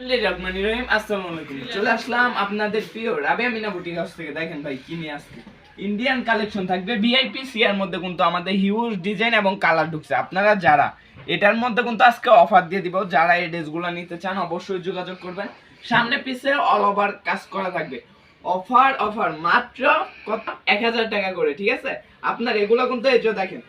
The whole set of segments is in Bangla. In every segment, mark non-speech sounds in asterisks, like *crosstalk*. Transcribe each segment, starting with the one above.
রহমানির রহিম আসসালামু আলাইকুম। চলে আসলাম আপনাদের প্রিয় রাবিয়া মিনা বুটিক হাউস থেকে। দেখেন ভাই কি নিয়ে আসছে? ইন্ডিয়ান কালেকশন থাকবে ভিআইপি সিয়ার মধ্যে কিন্তু আমাদের হিউজ ডিজাইন এবং কালার ঢুকছে। আপনারা যারা এটার মধ্যে কিন্তু আজকে অফার দিয়ে দিব যারা এই ড্রেসগুলো নিতে চান অবশ্যই যোগাযোগ করবেন। সামনে পিছে অল ওভার কাজ করা থাকবে। অফার অফার মাত্র কত? এক হাজার টাকা করে ঠিক আছে? আপনার এগুলো কিন্তু এই দেখেন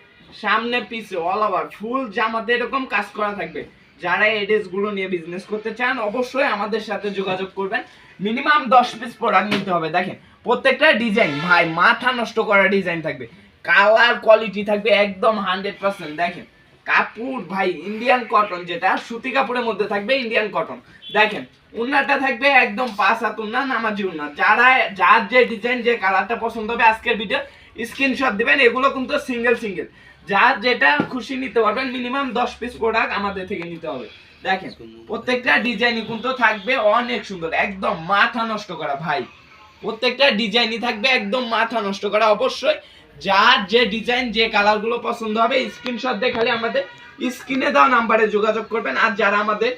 সামনে পিছে অল ওভার ফুল জামাতে এরকম কাজ করা থাকবে। যারা এই ড্রেসগুলো নিয়ে বিজনেস করতে চান, অবশ্যই আমাদের সাথে যোগাযোগ করবেন। মিনিমাম দশ পিস প্রোডাক্ট নিতে হবে। দেখেন, প্রত্যেকটা ডিজাইন ভাই, মাথা নষ্ট করা ডিজাইন থাকবে। কালার কোয়ালিটি থাকবে একদম হান্ড্রেড পার্সেন্ট দেখেন, কাপড়, ভাই ইন্ডিয়ান কটন যেটা, সুতি কাপড়ের মধ্যে থাকবে ইন্ডিয়ান কটন দেখেন, উন্নাটা থাকবে একদম পাঁচ হাত উন্না, নামাজি উন্না। যারা, যার যে ডিজাইন যে কালারটা পছন্দ হবে, আজকের ভিডিও স্ক্রিনশট দিবেন। এগুলো কিন্তু সিঙ্গেল সিঙ্গেল যার যেটা খুশি নিতে পারবেন মিনিমাম দশ পিস প্রোডাক্ট আমাদের থেকে নিতে হবে। দেখেন, প্রত্যেকটা ডিজাইনই কিন্তু থাকবে অনেক সুন্দর, একদম মাথা নষ্ট করা, ভাই। প্রত্যেকটা ডিজাইনই থাকবে একদম মাথা নষ্ট করা, অবশ্যই। যার যে ডিজাইন যে কালারগুলো পছন্দ হবে স্ক্রিনশট দিয়ে খালি আমাদের স্ক্রিনে দেওয়া নাম্বারে যোগাযোগ করবেন। আর যারা আমাদের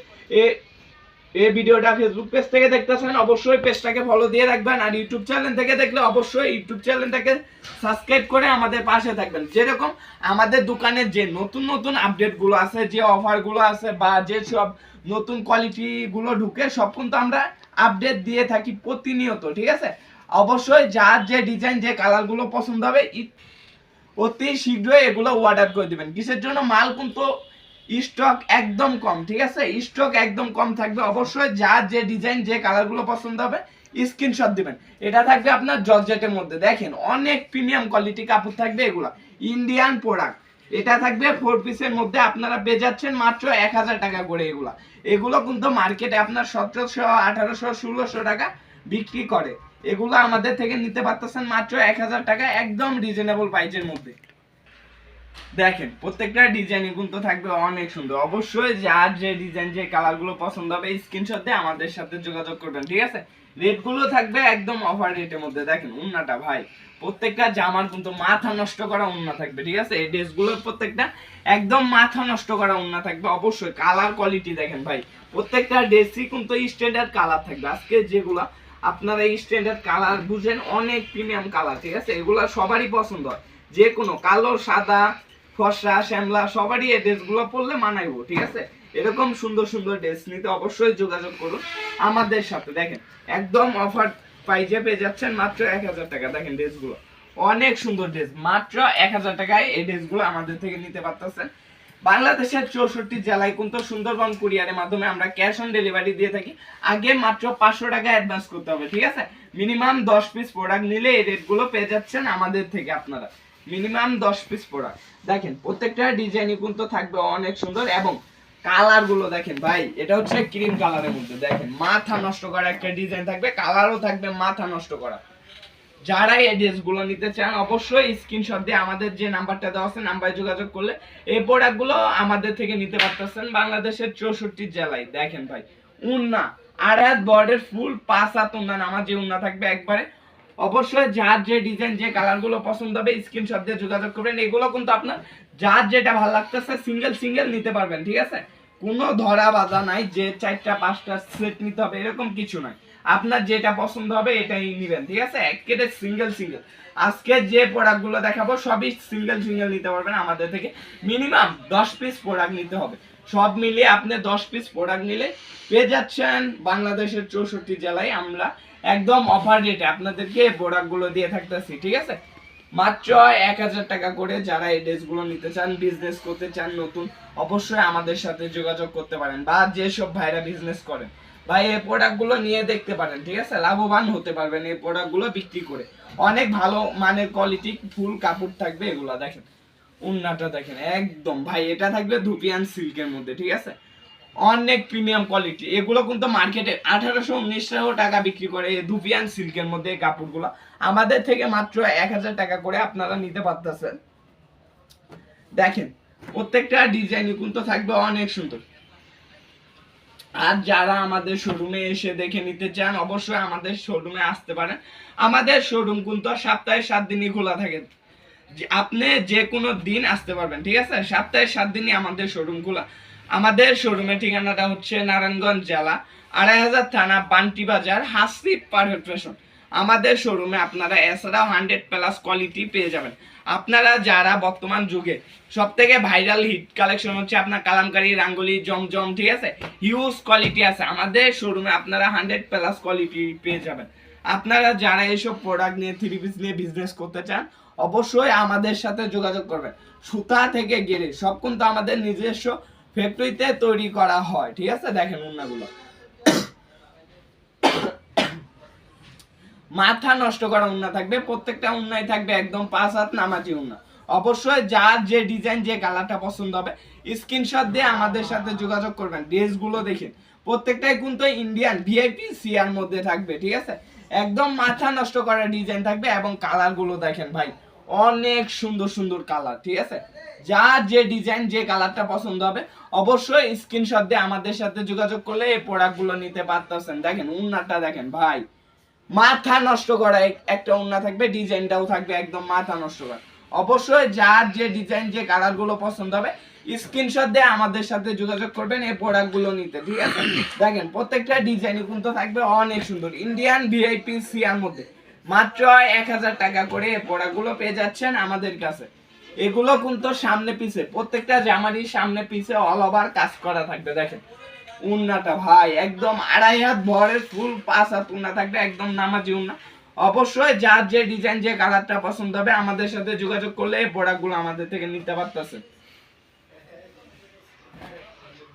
এই ভিডিওটা ফেসবুক পেজ থেকে দেখতেছেন, অবশ্যই পেজটাকে ফলো দিয়ে রাখবেন আর ইউটিউব চ্যানেল থেকে দেখলে অবশ্যই ইউটিউব চ্যানেলটাকে সাবস্ক্রাইব করে আমাদের পাশে থাকবেন। যেরকম আমাদের দোকানে যে নতুন নতুন আপডেটগুলো আছে, যে অফারগুলো আছে বা যে সব নতুন কোয়ালিটিগুলো ঢুকে, সব কিন্তু আমরা আপডেট দিয়ে থাকি প্রতিনিয়ত, ঠিক আছে? অবশ্যই যার যে ডিজাইন যে কালারগুলো পছন্দ হবে অতি শীঘ্রই এগুলো অর্ডার করে দিবেন। কিসের জন্য? মাল কিন্তু স্টক একদম কম, ঠিক আছে? স্টক একদম কম থাকবে। অবশ্যই যার যে ডিজাইন, যে কালারগুলো পছন্দ হবে, স্ক্রিনশট দিবেন। এটা থাকবে আপনার জর্জেটের মধ্যে। দেখেন, অনেক প্রিমিয়াম কোয়ালিটি কাপড় থাকবে এগুলা। Indian product. এটা থাকবে ফোর পিসের মধ্যে। আপনারা পেয়ে যাচ্ছেন মাত্র এক হাজার টাকা করে এগুলা। এগুলো কিন্তু মার্কেটে আপনার সতেরোশো, আঠারোশো, ষোলোশো টাকা বিক্রি করে। এগুলো আমাদের থেকে নিতে পারতেছেন মাত্র এক হাজার টাকা, একদম রিজনেবল প্রাইসের মধ্যে। দেখেন, প্রত্যেকটা ডিজাইনই কিন্তু থাকবে অনেক সুন্দর। অবশ্যই যার যে ডিজাইন যে কালারগুলো পছন্দ হবে স্ক্রিনশট দিয়ে আমাদের সাথে যোগাযোগ করবেন, ঠিক আছে? রেটগুলো থাকবে একদম অফার রেটের মধ্যে। দেখেন, উন্নাটা ভাই, প্রত্যেকটা জামার কিন্তু মাথা নষ্ট করা উন্না থাকবে, ঠিক আছে? এই ড্রেসগুলোর প্রত্যেকটা একদম মাথা নষ্ট করা উন্না থাকবে। অবশ্যই কালার কোয়ালিটি দেখেন ভাই, প্রত্যেকটা ড্রেসই কিন্তু স্ট্যান্ডার্ড কালার থাকবে। আজকে যেগুলা আপনারা স্ট্যান্ডার্ড কালার বুঝেন, অনেক প্রিমিয়াম কালার ঠিক আছে? এগুলা সবারই পছন্দ হয়। যে কোনো কালো, সাদা ফর্সা শ্যামলা, সবারই এই ড্রেসগুলো পরলে মানাইবো, ঠিক আছে? এরকম সুন্দর সুন্দর ড্রেস নিতে অবশ্যই যোগাযোগ করুন আমাদের সাথে। দেখেন, একদম অফার পাইজে পেয়ে যাচ্ছেন মাত্র এক হাজার টাকা। দেখেন ড্রেসগুলো, অনেক সুন্দর ড্রেস, মাত্র এক হাজার টাকায় এই ড্রেসগুলো আমাদের থেকে নিতে পারতেছেন। বাংলাদেশের চৌষট্টি জেলায় কিন্তু সুন্দরবন কুরিয়ারের মাধ্যমে আমরা ক্যাশ অন ডেলিভারি দিয়ে থাকি। আগে মাত্র পাঁচশো টাকা অ্যাডভান্স করতে হবে, ঠিক আছে? মিনিমাম দশ পিস প্রোডাক্ট নিলে এই রেটগুলো পেয়ে যাচ্ছেন আমাদের থেকে আপনারা। মিনিমাম দশ পিস প্রোডাক্ট দেখেন, প্রত্যেকটা ডিজাইনই কিন্তু থাকবে অনেক সুন্দর এবং কালারগুলো দেখেন ভাই, এটা হচ্ছে ক্রিম কালারের মধ্যে। দেখেন, মাথা নষ্ট করা একটা ডিজাইন থাকবে কালারও থাকবে মাথা নষ্ট করা। যারা এই ড্রেসগুলো নিতে চান, অবশ্যই স্ক্রিনশট দিয়ে আমাদের যে নাম্বারটা দেওয়া আছে নাম্বারে যোগাযোগ করলে এই প্রোডাক্টগুলো আমাদের থেকে নিতে পারতেছেন বাংলাদেশের চৌষট্টি জেলায়। দেখেন ভাই, উন্না আর হাত বর্ডের ফুল পাঁচ হাত আমার যে উন্না থাকবে একবারে। অবশ্যই যার যে ডিজাইন যে কালারগুলো পছন্দ হবে স্ক্রিনশট দিয়ে যোগাযোগ করবেন। এগুলো কিন্তু আপনার যার যেটা ভালো লাগতেছে সিঙ্গেল সিঙ্গেল নিতে পারবেন, ঠিক আছে? কোনো ধরা বাধা নাই, যে চারটা, পাঁচটা সেট নিতে হবে, এরকম কিছু নাই। আপনার যেটা পছন্দ হবে, এটাই নেবেন, ঠিক আছে? একেবারে সিঙ্গেল সিঙ্গেল আজকে যে প্রোডাক্টগুলো দেখাবো, সবই সিঙ্গেল সিঙ্গেল নিতে পারবেন আমাদের থেকে। মিনিমাম দশ পিস প্রোডাক্ট নিতে হবে। সব মিলিয়ে আপনি দশ পিস প্রোডাক্ট নিলে পেয়ে যাচ্ছেন বাংলাদেশের চৌষট্টি জেলায় আমরা একদম অফার রেটে আপনাদেরকে প্রোডাক্টগুলো দিয়ে থাকতেছি, ঠিক আছে? মাত্র এক হাজার টাকা করে যারা এই ড্রেসগুলো নিতে চান বিজনেস করতে চান, নতুন, অবশ্যই আমাদের সাথে যোগাযোগ করতে পারেন বা যেসব ভাইরা বিজনেস করেন বা এই প্রোডাক্টগুলো নিয়ে দেখতে পারেন, ঠিক আছে? লাভবান হতে পারবেন এই প্রোডাক্টগুলো বিক্রি করে। অনেক ভালো মানের কোয়ালিটি ফুল কাপড় থাকবে এগুলো, দেখেন। উন্নাটা দেখেন, একদম। ভাই, এটা থাকবে ধুপিয়ান সিল্কের মধ্যে, ঠিক আছে? অনেক প্রিমিয়াম কোয়ালিটি এগুলো কিন্তু মার্কেটে আঠারোশো, উনিশশো টাকা বিক্রি করে ধুপিয়ান সিল্কের মধ্যে এই কাপড়গুলো। আমাদের থেকে মাত্র এক হাজার টাকা করে আপনারা নিতে পারতেছেন। দেখেন, প্রত্যেকটা ডিজাইনই কিন্তু থাকবে অনেক সুন্দর। আর যারা আমাদের শোরুমে এসে দেখে নিতে চান, অবশ্যই আমাদের শোরুমে আসতে পারেন। আমাদের শোরুম কিন্তু সপ্তাহে সাত দিনই খোলা থাকে। আপনি যে কোনো দিন আসতে পারবেন, ঠিক আছে? সপ্তাহে সাত দিনই আমাদের শোরুম খোলা আমাদের শোরুমের ঠিকানাটা হচ্ছে নারায়ণগঞ্জ জেলা আড়াই হাজার থানা, বান্টি বাজার হাসিব পারফেক্ট আমাদের শোরুমে আপনারা এছাড়াও হান্ড্রেড প্লাস কোয়ালিটি পেয়ে যাবেন। আপনারা যারা বর্তমান যুগে সব থেকে ভাইরাল হিট কালেকশন হচ্ছে আপনার কালামকারী, রাঙ্গুলি, জমজম, ঠিক আছে? হিউজ কোয়ালিটি আছে। আমাদের শোরুমে আপনারা হান্ড্রেড প্লাস কোয়ালিটি পেয়ে যাবেন। আপনারা যারা এইসব প্রোডাক্ট নিয়ে থ্রি পিস নিয়ে বিজনেস করতে চান অবশ্যই আমাদের সাথে যোগাযোগ করবেন সুতা থেকে গেড়ে সব কিন্তু আমাদের নিজস্ব ফ্যাক্টরিতে তৈরি করা হয়, ঠিক আছে? দেখেন উন্নাগুলো। মাথা নষ্ট করা উন্না থাকবে, প্রত্যেকটা উন্নায় থাকবে একদম পাঁচ হাত নামাজি উন্না। অবশ্যই যার যে ডিজাইন, যে কালারটা পছন্দ হবে, স্ক্রিনশট দিয়ে আমাদের সাথে যোগাযোগ করবেন। ড্রেসগুলো দেখেন, প্রত্যেকটাই কিন্তু ইন্ডিয়ান ভিআইপি সিআর মধ্যে থাকবে, ঠিক আছে? একদম মাথা নষ্ট করা ডিজাইন থাকবে এবং কালারগুলো দেখেন ভাই অনেক সুন্দর সুন্দর কালার ঠিক আছে? যার যে ডিজাইন যে কালারটা পছন্দ হবে, অবশ্যই স্ক্রিনশট দিয়ে আমাদের সাথে যোগাযোগ করলে এই প্রোডাক্টগুলো নিতে পারতেছেন। দেখেন, উন্নাটা দেখেন, ভাই। মাথা নষ্ট করা একটা উন্না থাকবে ডিজাইনটাও থাকবে, একদম মাথা নষ্ট করা। অবশ্যই যার যে ডিজাইন যে কালারগুলো পছন্দ হবে স্ক্রিনশট দিয়ে আমাদের সাথে যোগাযোগ করবেন এই প্রোডাক্টগুলো নিতে, ঠিক আছে? দেখেন, প্রত্যেকটা ডিজাইনই কিন্তু থাকবে অনেক সুন্দর। ইন্ডিয়ান ভিআইপি সিআর মধ্যে। মাত্র এক হাজার টাকা করে এই প্রোডাক্টগুলো পেয়ে যাচ্ছেন আমাদের কাছে। এগুলো কিন্তু সামনে পিছে, প্রত্যেকটা জামারই সামনে পিছে অল ওভার কাজ করা থাকবে, দেখেন। উন্নাটা ভাই, একদম আড়াই হাত ভরের ফুল পাঁচ হাত উন্না থাকবে, একদম নামাজি উন্না। অবশ্যই যার যে ডিজাইন যে কালারটা পছন্দ হবে, আমাদের সাথে যোগাযোগ করলে এই প্রোডাক্টগুলো আমাদের থেকে নিতে পারতেছে।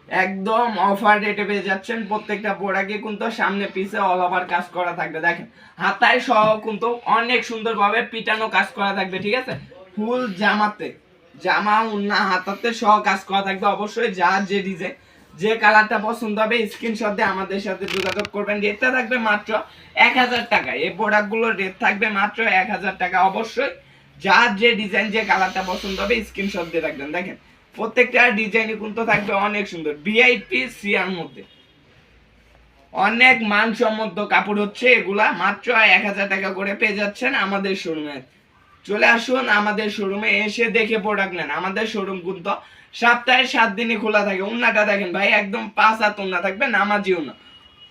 একদম অফার রেটে পেয়ে যাচ্ছেন। প্রত্যেকটা প্রোডাক্টে কিন্তু সামনে পিছে অল ওভার কাজ করা থাকবে। দেখেন, হাতায় সহ কিন্তু অনেক সুন্দরভাবে পিটানো কাজ করা থাকবে, ঠিক আছে? ফুল জামাতে, জামা, উন্না, হাতাতে সহ কাজ করা থাকবে। অবশ্যই যার যে ডিজাইন যে কালারটা পছন্দ হবে স্ক্রিনশট দিয়ে আমাদের সাথে যোগাযোগ করবেন। রেটটা থাকবে মাত্র এক হাজার টাকা। এই প্রোডাক্টগুলোর রেট থাকবে মাত্র এক হাজার টাকা। অবশ্যই যার যে ডিজাইন যে কালারটা পছন্দ হবে স্ক্রিনশট দিয়ে রাখবেন। দেখেন প্রত্যেকটা ডিজাইনই কিন্তু থাকবে অনেক সুন্দর। ভিআইপি সিআর মধ্যে। অনেক মানসম্মত কাপড় হচ্ছে এগুলা। মাত্র এক হাজার টাকা করে পেয়ে যাচ্ছেন আমাদের শোরুমে চলে আসুন আমাদের শোরুমে এসে দেখে প্রোডাক্ট নেন। আমাদের শোরুম কিন্তু সপ্তাহে সাত দিনই খোলা থাকে। উন্নাটা দেখেন ভাই, একদম পাঁচ হাত উন্না থাকবে, নামাজি না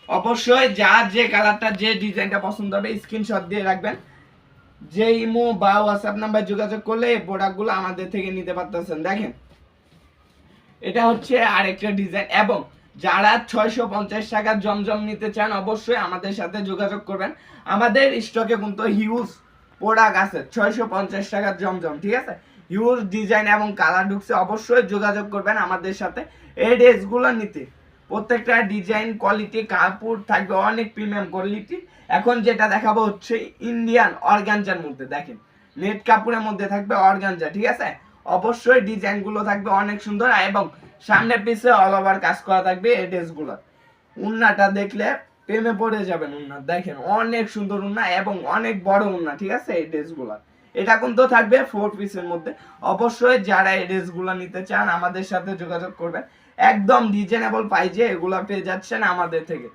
অবশ্যই যার যে কালারটা, যে ডিজাইনটা পছন্দ হবে স্ক্রিনশট দিয়ে রাখবেন। যে ইমো বা হোয়াটসঅ্যাপ নাম্বার যোগাযোগ করলে এই প্রোডাক্টগুলো আমাদের থেকে নিতে পারতেছেন। দেখেন এটা হচ্ছে আরেকটা ডিজাইন এবং যারা ছয়শো পঞ্চাশ টাকার জমজম নিতে চান অবশ্যই আমাদের সাথে যোগাযোগ করবেন। আমাদের স্টকে কিন্তু হিউজ প্রোডাক্ট আছে, ছয়শো পঞ্চাশ টাকার জমজম, ঠিক আছে? হিউজ ডিজাইন এবং কালার ঢুকছে অবশ্যই যোগাযোগ করবেন আমাদের সাথে। এই ড্রেসগুলো নিতে প্রত্যেকটা ডিজাইন কোয়ালিটি কাপড় থাকবে অনেক প্রিমিয়াম কোয়ালিটি এখন যেটা দেখাবো হচ্ছে ইন্ডিয়ান অর্গানজার মধ্যে, দেখেন। নেট কাপড়ের মধ্যে থাকবে অর্গানজা ঠিক আছে? অবশ্যই ডিজাইনগুলো থাকবে অনেক সুন্দর এবং সামনে পিছে অল ওভার কাজ করা থাকবে এই ড্রেসগুলো উন্নাটা দেখলে প্রেমে পড়ে যাবেন উন্না, দেখেন অনেক সুন্দর উন্না এবং অনেক বড় উন্না, ঠিক আছে? এই ড্রেসগুলো এটা কিন্তু থাকবে ফোর পিসের মধ্যে। অবশ্যই যারা এই ড্রেসগুলো নিতে চান আমাদের সাথে যোগাযোগ করবেন। একদম রিজনেবল প্রাইজে এগুলো পেয়ে যাচ্ছেন আমাদের থেকে।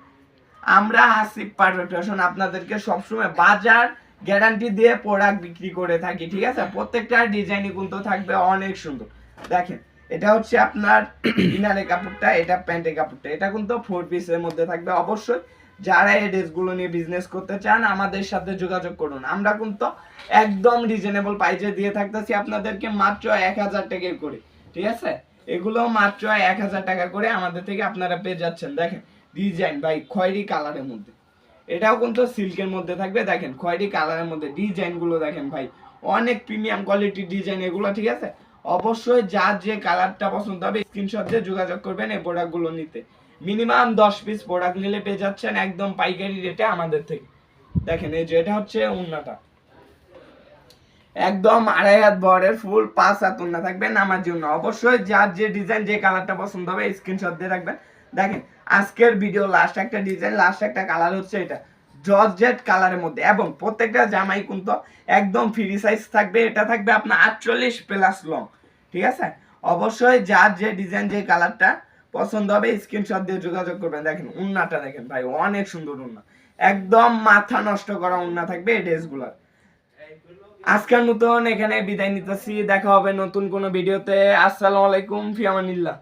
আমরা হাসিব পারফেকশন আপনাদেরকে সবসময় বাজার গ্যারান্টি দিয়ে প্রোডাক্ট বিক্রি করে থাকি, ঠিক আছে? প্রত্যেকটা ডিজাইনই কিন্তু থাকবে অনেক সুন্দর। দেখেন, এটা হচ্ছে আপনার *clears throat* ইনারের কাপড়টা, এটা প্যান্টের কাপড়টা। এটা কিন্তু ফোর পিসের মধ্যে থাকবে অবশ্যই। যারা এই ড্রেসগুলো নিয়ে বিজনেস করতে চান, আমাদের সাথে যোগাযোগ করুন। আমরা কিন্তু একদম রিজনেবল প্রাইজে দিয়ে থাকতেছি আপনাদেরকে মাত্র এক হাজার টাকা করে, ঠিক আছে? এগুলো মাত্র এক হাজার টাকা করে আমাদের থেকে আপনারা পেয়ে যাচ্ছেন। দেখেন ডিজাইন ভাই, খয়েরি কালারের মধ্যে। এটাও কিন্তু সিল্কের মধ্যে থাকবে। দেখেন, খয়েরি কালারের মধ্যে ডিজাইনগুলো দেখেন ভাই। অনেক প্রিমিয়াম কোয়ালিটির ডিজাইন এগুলো, ঠিক আছে? অবশ্যই যার যে কালারটা পছন্দ হবে স্ক্রিনশট দিয়ে যোগাযোগ করবেন এই প্রোডাক্টগুলো নিতে। মিনিমাম দশ পিস প্রোডাক্ট নিলে পেয়ে যাচ্ছেন একদম পাইকারি রেটে আমাদের থেকে। দেখেন, এই যে এটা হচ্ছে উন্নাটা একদম আড়াই হাত বরের ফুল, পাঁচ হাত উন্না থাকবে নামার জন্য। অবশ্যই যার যে ডিজাইন যে কালারটা পছন্দ হবে স্ক্রিনশট দিয়ে রাখবেন। দেখেন আজকের ভিডিও লাস্ট একটা ডিজাইন লাস্ট একটা কালার হচ্ছে এটা। জর্জেট কালারের মধ্যে। এবং প্রত্যেকটা জামাই কিন্তু একদম ফ্রি সাইজ থাকবে। এটা থাকবে আপনার আটচল্লিশ প্লাস লং ঠিক আছে? অবশ্যই যার যে ডিজাইন যে কালারটা পছন্দ হবে স্ক্রিনশট দিয়ে যোগাযোগ করবেন। দেখেন, উন্নাটা দেখেন ভাই, অনেক সুন্দর উন্না। একদম মাথা নষ্ট করা উন্না থাকবে এই ড্রেসগুলোর আজকের মতন এখানে বিদায় নিতেছি। দেখা হবে নতুন কোনো ভিডিওতে আসসালামু আলাইকুম, ফিয়ামানিল্লাহ।